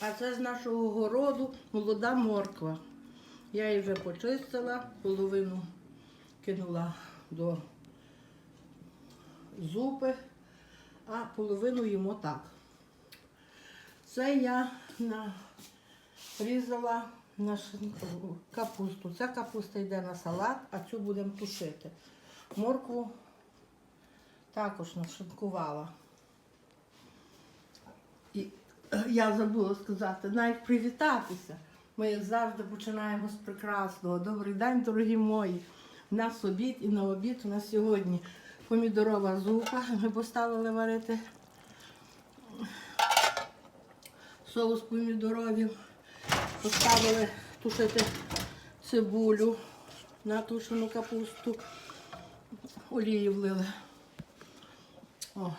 А це з нашого городу молода морква. Я її вже почистила, половину кинула до зупи, а половину їмо так. Це я нарізала на капусту. Ця капуста йде на салат, а цю будемо тушити. Моркву також нашинкувала. І я забула сказати, навіть привітатися. Ми завжди починаємо з прекрасного. Добрий день, дорогі мої. У нас обід і на обід у нас сьогодні помідорова зупа. Ми поставили варити соус помідоровів. Поставили тушити цибулю на тушену капусту. Олії влили. О.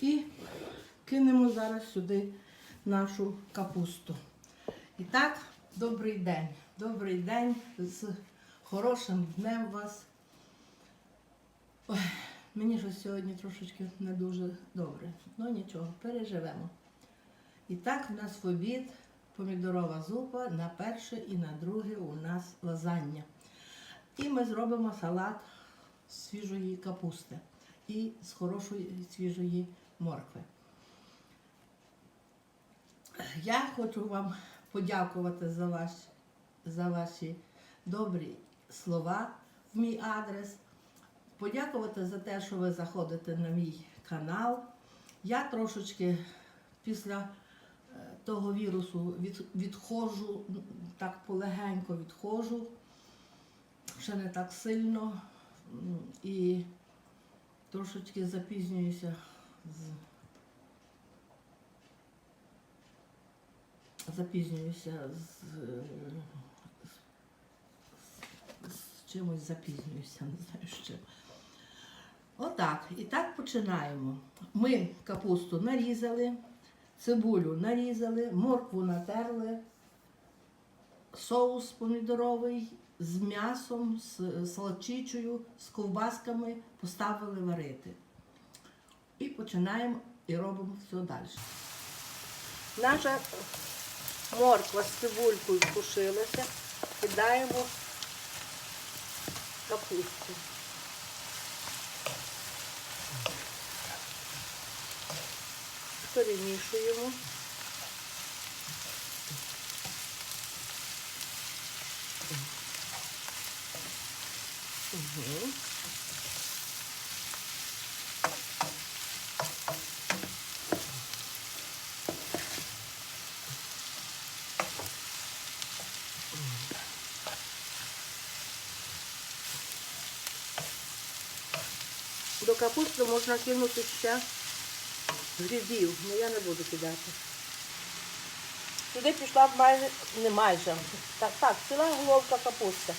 І кинемо зараз сюди нашу капусту. І так, добрий день. Добрий день з хорошим днем вас. Ой, мені ж сьогодні трошечки не дуже добре. Ну нічого, переживемо. І так, в нас в обід помідорова зупа на перше і на друге у нас лазання. І ми зробимо салат з свіжої капусти і з хорошої свіжої моркви. Я хочу вам подякувати за, ваш, за ваші добрі слова в мій адрес. Подякувати за те, що ви заходите на мій канал. Я трошечки після е, того вірусу від, відходжу, так полегенько відходжу, ще не так сильно. І трошечки запізнююся з запізнююся з, з, з чимось запізнююся, не знаю з чим. Отак. І так починаємо. Ми капусту нарізали, цибулю нарізали, моркву натерли, соус помідоровий з м'ясом, з салчичою, з ковбасками поставили варити. І починаємо і робимо все далі. Наша морква з цибулькою тушилася, кидаємо капусту. Перемішуємо. До капусти можна кинути ще грибів, але я не буду кидати. Сюди пішла майже, не майже, так, так, ціла головка капусти.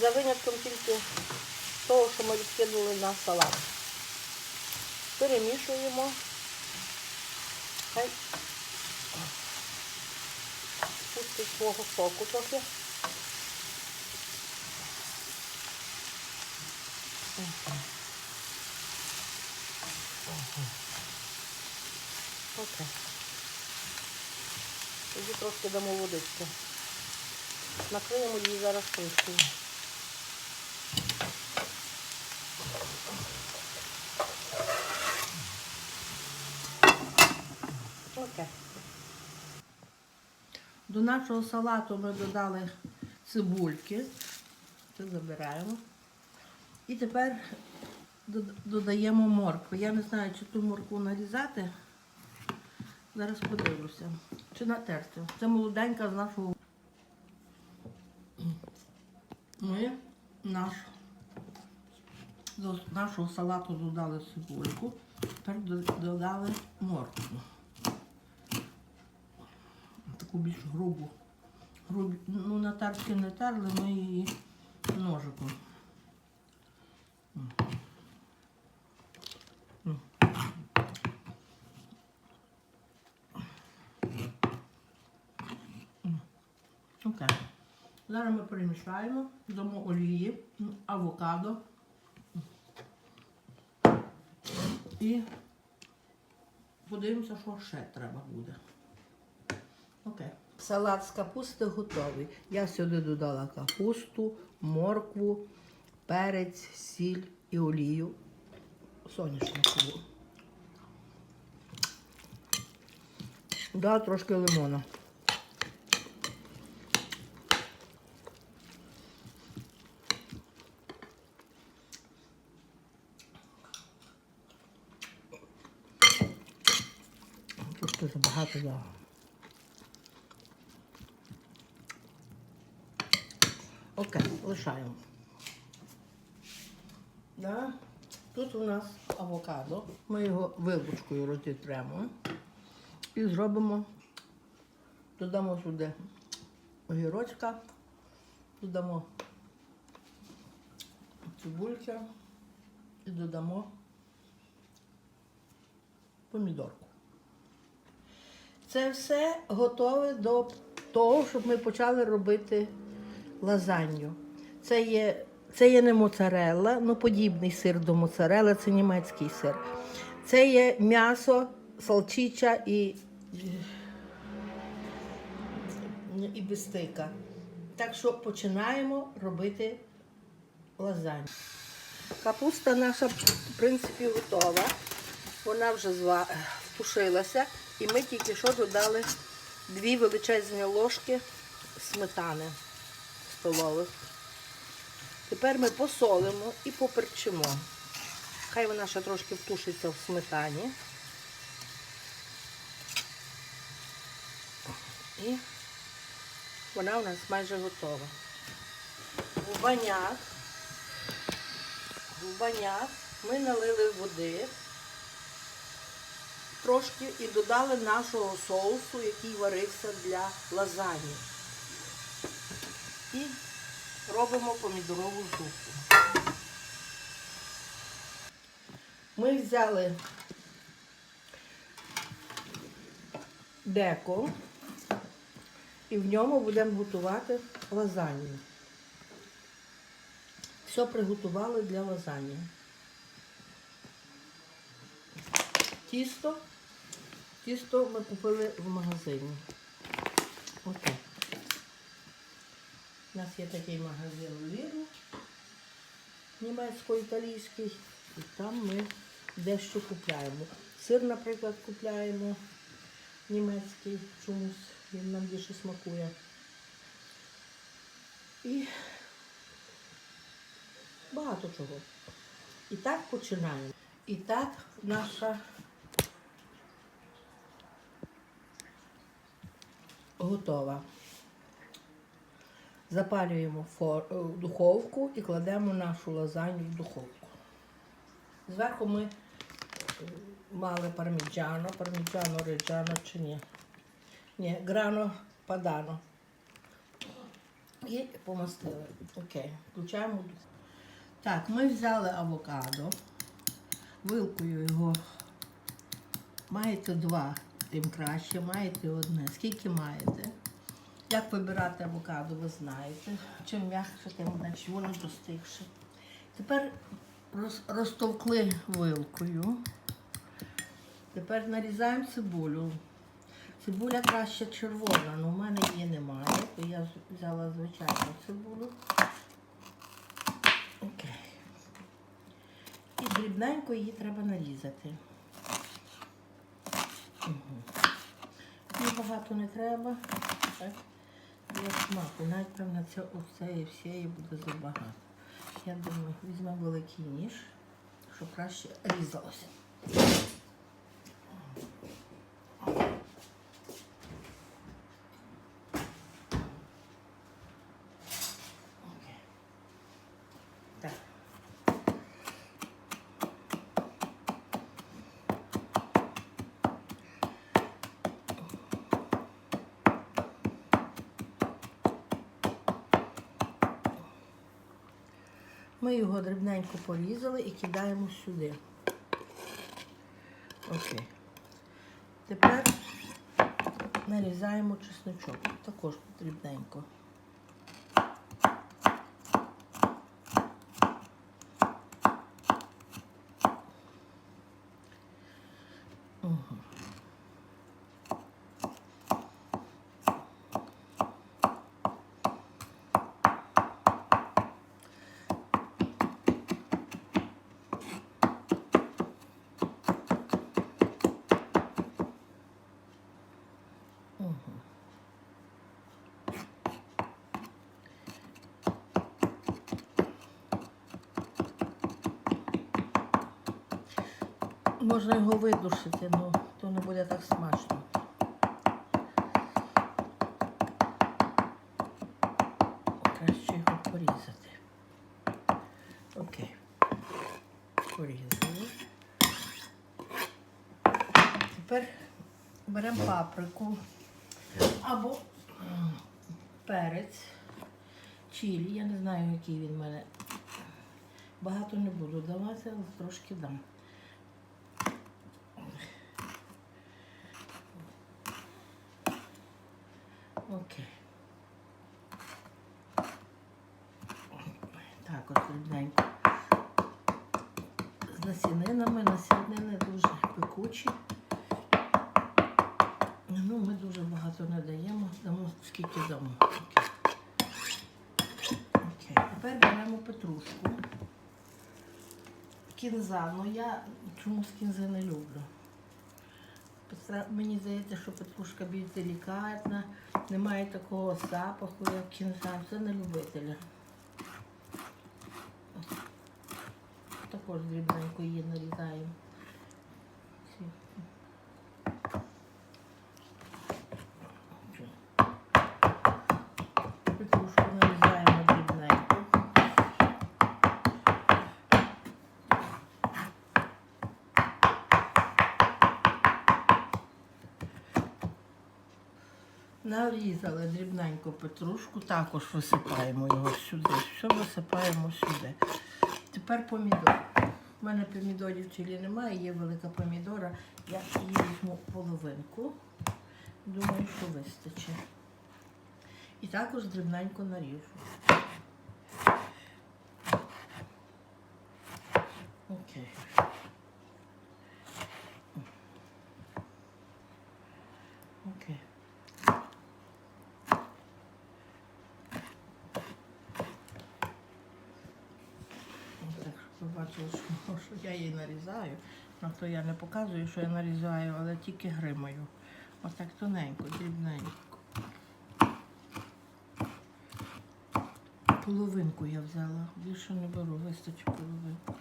За винятком тільки того, що ми відкинули на салат. Перемішуємо. Хай пустить свого соку трохи. Окей. Тоді трошки дамо водички. Накриємо її зараз кришкою. Окей. До нашого салату ми додали цибульки. Це забираємо. І тепер додаємо моркву. Я не знаю, чи ту моркву нарізати. Зараз подивлюся. Чи натерти. Це молоденька з нашого. Ми наш, до нашого салату додали цибульку. Тепер додали моркву. Таку більш грубу. Грубі, ну, на терці не терли, ми її ножиком. Окей. Перемішаємо, дамо олії, авокадо і подивимося, що ще треба буде. Окей. Салат з капусти готовий. Я сюди додала капусту, моркву, перець, сіль і олію соняшникову. Да, трошки лимона. Трошки забагато дала. Окей, лишаємо. Да. Тут у нас авокадо. Ми його вилочкою розітремо і зробимо, додамо сюди огірочка, додамо цибульки і додамо помідорку. Це все готове до того, щоб ми почали робити лазанью. Це є, це є не моцарелла, ну подібний сир до моцарелли, це німецький сир. Це є м'ясо, салчича і, і бистика. Так що починаємо робити лазанью. Капуста наша, в принципі, готова. Вона вже зва... втушилася. І ми тільки що додали дві величезні ложки сметани столових. Тепер ми посолимо і поперчимо. Хай вона ще трошки втушиться в сметані. І вона у нас майже готова. В баняк, в баняк ми налили води трошки і додали нашого соусу, який варився для лазані. І робимо помідорову зупу. Ми взяли деко і в ньому будемо готувати лазанью. Все приготували для лазаньї. Тісто. Тісто ми купили в магазині. Отак. У нас є такий магазин Ліру німецько-італійський. І там ми дещо купляємо. Сир, наприклад, купляємо німецький чомусь, він нам більше смакує. І багато чого. І так починаємо. І так наша готова. Запалюємо е, духовку і кладемо нашу лазанью в духовку. Зверху ми е, мали парміджано, парміджано реджано чи ні. Ні, грано падано. І помастили. Окей, включаємо духовку. Так, ми взяли авокадо, вилкою його. Маєте два, тим краще, маєте одне. Скільки маєте? Як вибирати авокадо, ви знаєте. Чим м'якше, тим значить воно достигше. Тепер роз, розтовкли вилкою. Тепер нарізаємо цибулю. Цибуля краще червона, але в мене її немає, то я взяла звичайну цибулю. Окей. І дрібненько її треба нарізати. Угу. І багато не треба. Так. Смаку. Навіть на це оце і всієї буде забагато. Я думаю, візьмемо великий ніж, щоб краще різалося. Окей. Так. Ми його дрібненько порізали і кидаємо сюди. Окей. Тепер нарізаємо чесночок. Також дрібненько. Можна його видушити, але то не буде так смачно. Краще його порізати. Окей. Порізали. Тепер беремо паприку або перець, чилі. Я не знаю, який він в мене. Багато не буду давати, але трошки дам. Окей. Так, от дрібненько. З насінинами, насінини дуже пекучі. Ну, ми дуже багато не даємо, дамо скільки дамо. Окей. Тепер беремо петрушку. Кінза. Ну я чомусь кінзи не люблю. Мені здається, що петрушка більш делікатна, немає такого запаху, як кінза. Це не любителя. Також дрібненько її нарізаємо. Всі. Петрушку нарізаємо дрібненько. Нарізали дрібненько петрушку, також висипаємо його сюди. Все висипаємо сюди. Тепер помідор. У мене помідорів чилі немає, є велика помідора. Я її візьму половинку. Думаю, що вистачить. І також дрібненько наріжу. Окей. Ну, Так, щоб ви бачили, що, що я її нарізаю. На то я не показую, що я нарізаю, але тільки гримаю. Отак тоненько, дрібненько. Половинку я взяла. Більше не беру, вистачить половинку.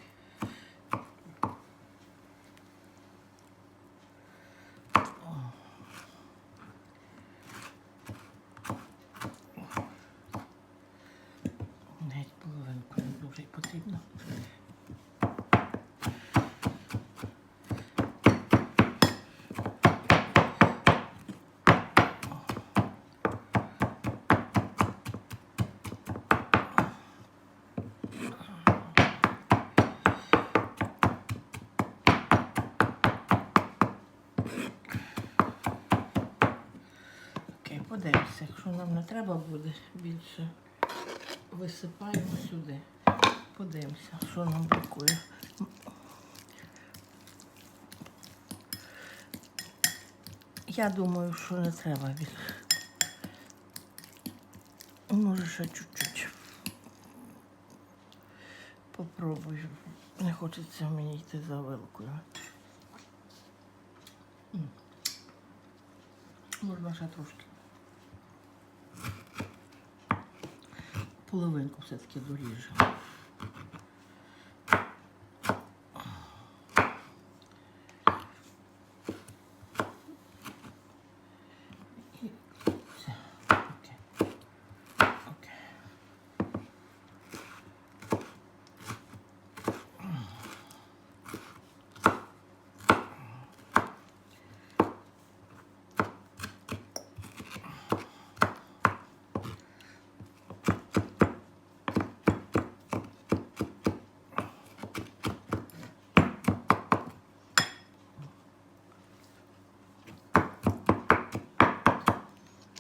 О. Навіть половинку не дуже й потрібно. Окей, подивимося, якщо нам не треба буде більше, висипаємо сюди. Подивимося, що нам бракує. Я думаю, що не треба більше. Може ще чуть-чуть. Попробую. Не хочеться мені йти за вилкою. Можна ще трошки. Половинку все-таки доріжемо. І все. Окей. Окей.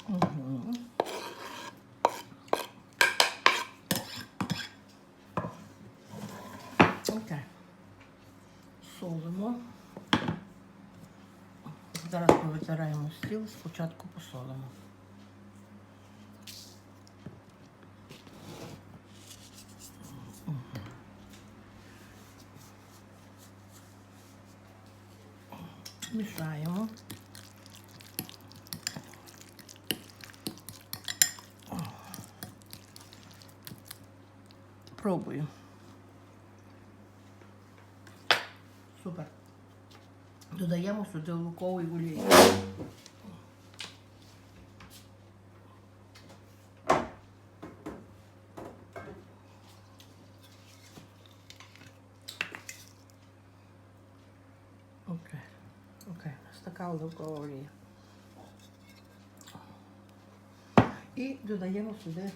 Мгм. Окей. Солимо. Зараз витираємо стіл, спочатку посолимо. Супер. додаємо сюди луковий олій. Окей. Окей, ось така оливкова олія. І додаємо сюди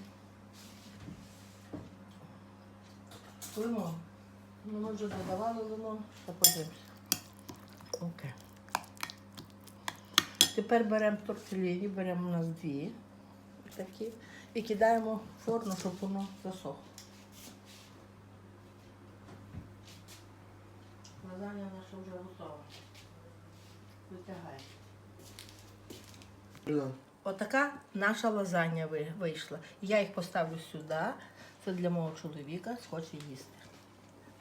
лимон. Ну, ми вже додавали лимон, подивимося. Окей. Тепер беремо тортеліні, беремо у нас дві такі і кидаємо в форму, щоб воно засохло. Лазанья наша вже готова. Витягай. Отака наша лазанья вийшла. Я їх поставлю сюди. Це для мого чоловіка, схоче їсти.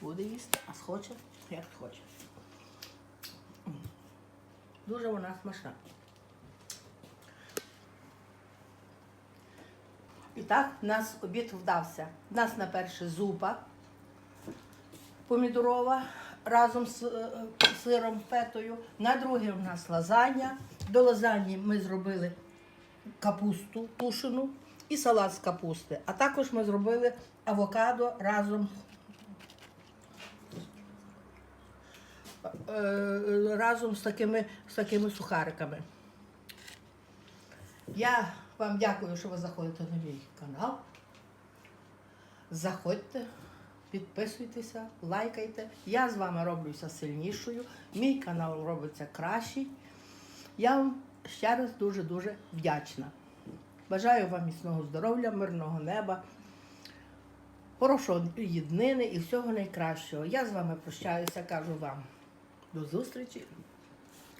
Буде їсти, а схоче, як хоче. Дуже вона смачна. І так, у нас обід вдався. У нас на перше зупа помідорова разом з е, сиром фетою. На друге у нас лазанья. До лазаньї ми зробили капусту тушену і салат з капусти. А також ми зробили авокадо разом, разом з такими, з такими сухариками. Я вам дякую, що ви заходите на мій канал. Заходьте, підписуйтеся, лайкайте. Я з вами роблюся сильнішою. Мій канал робиться кращий. Я вам ще раз дуже-дуже вдячна. Бажаю вам міцного здоров'я, мирного неба, хорошої єднини і всього найкращого. Я з вами прощаюся, кажу вам до зустрічі.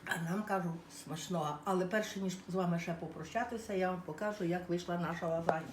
А нам кажу смачного. Але перше ніж з вами ще попрощатися, я вам покажу, як вийшла наша лазанья.